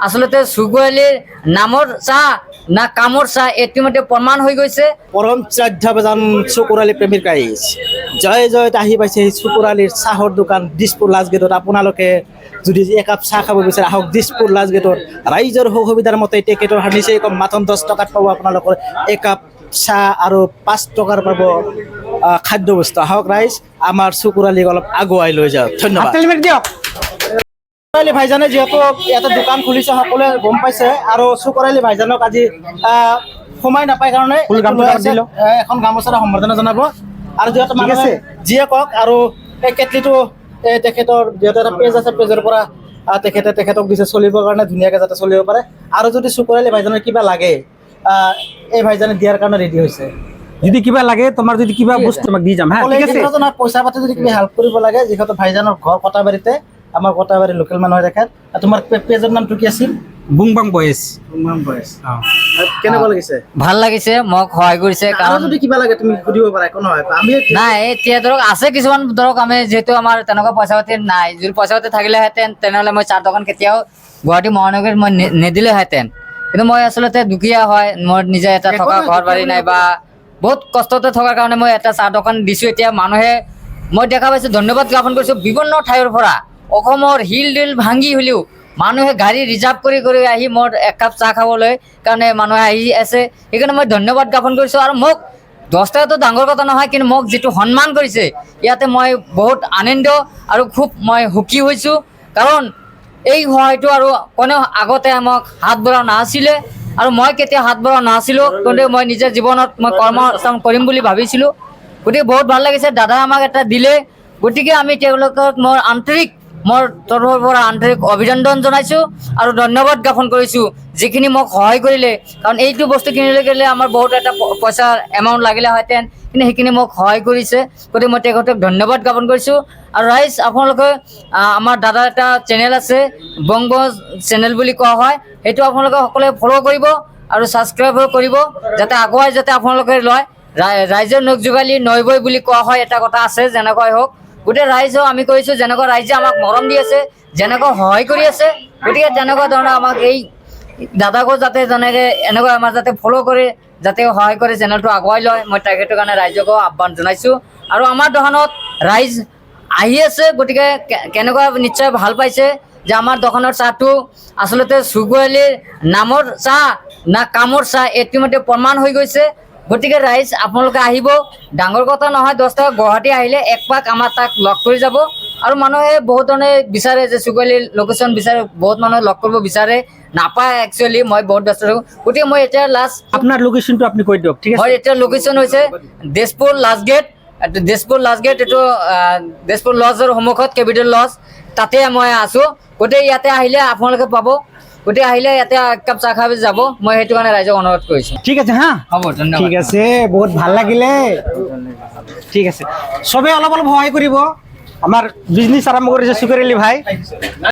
আচলতে চুকুৱালিৰ নামৰ চাহ না কামৰ চাহ ইতিমধ্যে প্ৰমাণ হৈ গৈছে। পৰম শ্ৰদ্ধাভাজন চকুৰালী প্ৰেমীৰ গাইজ জয় জয়ত আহি পাইছে সেই চকুৰালীৰ চাহৰ দোকান দিছপুৰ লাষ্ট গেটত আপোনালোকে যদি একাপ চাহ খাব বিচাৰে আহক দিছপুৰ লাষ্ট গেটত ৰাইজৰ সু সুবিধাৰ মতে টিকেটৰ নিচেই কম মাত্ৰ দহ টকাত পাব আপোনালোকৰ। একাপ চাহ আৰু পাঁচ টকাৰ পাব আহ, খাদ্য বস্তু আহক ৰাইজ আমাৰ চকুৰালীক অলপ আগুৱাই লৈ যাওক। ধন্যবাদ। দিয়ক। চুকৰালী ভাইজানে যিহেতু এটা দোকান খুলিছে সকলোৱে গম পাইছে আৰু চুকৰালী ভাইজানক আজি সোমাই নাপায় কাৰণে এখন গামোচাৰে সম্বৰ্ধনা জনাব। আৰু যিহেতু মানুহে। যিয়ে কওক আৰু এই কেটলিটো তেখেতৰ যিহেতু এটা পেজ আছে পেজৰ পৰা তেখেতে তেখেতক দিছে চলিবৰ কাৰণে ধুনীয়াকৈ যাতে চলিব পাৰে। আৰু যদি চুকৰালী ভাইজানৰ কিবা লাগে আহ, এই ভাইজানে দিয়াৰ কাৰণে ৰেডি হৈছে। যদি কিবা লাগে তোমাৰ যদি কিবা বস্তু তোমাক দি যাম হা ঠিক আছে? কিন্তু পইচা পাতি যদি কিবা হেল্প কৰিব লাগে যিহেতু ভাইজানৰ ঘৰ কটাবাৰীতে আমাৰ কটাবাৰী লোকেল মানুহ তেখেত আৰু তোমাৰ পে- পেজৰ নামটো কি আছিল? বুং বাং বয়েছ কেনেকুৱা লাগিছে? ভালো লাগিছে মোক সহায় কৰিছে কাৰণ যদি কিবা লাগে তুমি সুধিব পাৰা একো নহয়। আমি নাই এতিয়া ধৰক আছে কিছুমান ধৰক আমি যিহেতু আমাৰ তেনেকুৱা পইচা পাতি নাই যদি পইচা পাতি থাকিলেহেঁতেন তেনেহ'লে মই চাহ দোকান কেতিয়াও গুৱাহাটী মহানগৰীত মই নিদিলেহেঁতেন কিন্তু মই আচলতে দুখীয়া হয় মোৰ নিজে এটা থকা ঘৰ বাৰী নাই বা বহুত কষ্টতে থকাৰ কাৰণে মই এটা চাহ দোকান দিছোঁ। এতিয়া মানুহে মই দেখা পাইছোঁ ধন্যবাদ জ্ঞাপন কৰিছোঁ বিভিন্ন ঠাইৰ পৰা। অসমৰ শিল দিল ভাঙি হ'লেও মানুহে গাড়ী ৰিজাৰ্ভ কৰি কৰি আহি মোৰ একাপ চাহ খাবলৈ কাৰণে মানুহে আহি আছে। সেইকাৰণে মই ধন্যবাদ জ্ঞাপন কৰিছোঁ আৰু মোক দহ টকাটো ডাঙৰ কথা নহয়, কিন্তু মোক যিটো সন্মান কৰিছে, ইয়াতে মই বহুত আনন্দ আৰু খুব মই সুখী হৈছোঁ। কাৰণ এই সহায়টো আৰু কোনেও আগতে আমাক হাত বঢ়া নাছিলে আৰু মই কেতিয়া হাত বঢ়া নাছিলোঁ কিন্তু মই নিজৰ জীৱনত মই কৰ্মস্থান কৰিম বুলি ভাবিছিলোঁ। গতিকে বহুত ভালো লাগিছে, দাদা আমাক এটা দিলে। গতিকে আমি তেওঁলোকক মোৰ আন্তৰিক মোৰ তৰফৰ পৰা আন্তৰিক অভিনন্দন জনাইছোঁ আৰু ধন্যবাদ জ্ঞাপন কৰিছোঁ। যিখিনি মোক সহায় কৰিলে, কাৰণ এইটো বস্তু কিনিলে গ'লে আমাৰ বহুত এটা প- পইচাৰ এমাউণ্ট লাগিলেহেঁতেন কিন্তু সেইখিনি মোক সহায় কৰিছে। গতিকে মই তেখেতক ধন্যবাদ জ্ঞাপন কৰিছোঁ। আৰু ৰাইজ, আপোনালোকে আমাৰ দাদাৰ এটা চেনেল আছে, বংগ চেনেল বুলি কোৱা হয়, সেইটো আপোনালোকে সকলোৱে ফ'ল' কৰিব আৰু ছাবস্ক্ৰাইবো কৰিব, যাতে আগুৱাই যাতে আপোনালোকে লয়। ৰাই- ৰাইজৰ নখ যোগালী নৈবৈ বুলি কোৱা হয়, এটা কথা আছে, যেনেকুৱাই হওক। গোটেই ৰাইজক আমি কৰিছোঁ যেনেকুৱা ৰাইজে আমাক মৰম দি আছে, যেনেকুৱা সহায় কৰি আছে, গতিকে তেনেকুৱা ধৰণৰ আমাক এই দাদাকো যাতে যেনেকৈ এনেকৈ আমাৰ যাতে ফ'ল' কৰে, যাতে সহায় কৰে চেনেলটো আগুৱাই লয়, মই তেখেতৰ কাৰণে ৰাইজকো আহ্বান জনাইছোঁ। আৰু আমাৰ দোকানত ৰাইজ আহি আছে, গতিকে কেনেকুৱা নিশ্চয় ভালো পাইছে যে আমাৰ দোকানৰ চাহটো আচলতে চুকুৱালীৰ নামৰ চাহ না কামৰ চাহ ইতিমধ্যে প্ৰমাণ হৈ গৈছে। গতিকে ৰাইজ আপোনালোকে আহিব। ডাঙৰ কথা নহয় দহ টকা গুৱাহাটী আহিলে এক পাক আমাৰ তাক লগ কৰি যাব। আৰু মানুহে বহুত ধৰণে বিচাৰে যে চুকুৱালীৰ লোকেশ্যন বিচাৰে বহুত মানুহে লগ কৰিব বিচাৰে। নাপায় একচুৱেলি মই বহুত ব্যস্ত থাকোঁ। গতিকে মই এতিয়া লাষ্ট আপোনাৰ লোকেশ্যনটো আপুনি কৈ দিয়ক ঠিক আছে? হয় এতিয়া লোকেশ্যন হৈছে Tezpur last gate Tezpur last gate এইটো তেজপুৰ লজৰ সন্মুখত কেপিটেল লজ তাতে মই আছোঁ। গতিকে ইয়াতে আহিলে আপোনালোকে পাব। গতিকে আহিলে ইয়াতে একাপ চাহ খাই যাব। মই সেইটো কাৰণে ৰাইজক অনুৰোধ কৰিছোঁ। ঠিক আছে হা? হ'ব ধন্যবাদ। ঠিক আছে বহুত ভালো লাগিলে। ঠিক আছে। চবে অলপ অলপ সহায় কৰিব। আমাৰ বিজনেছ আৰম্ভ কৰিছে চুকেৰেলি ভাই।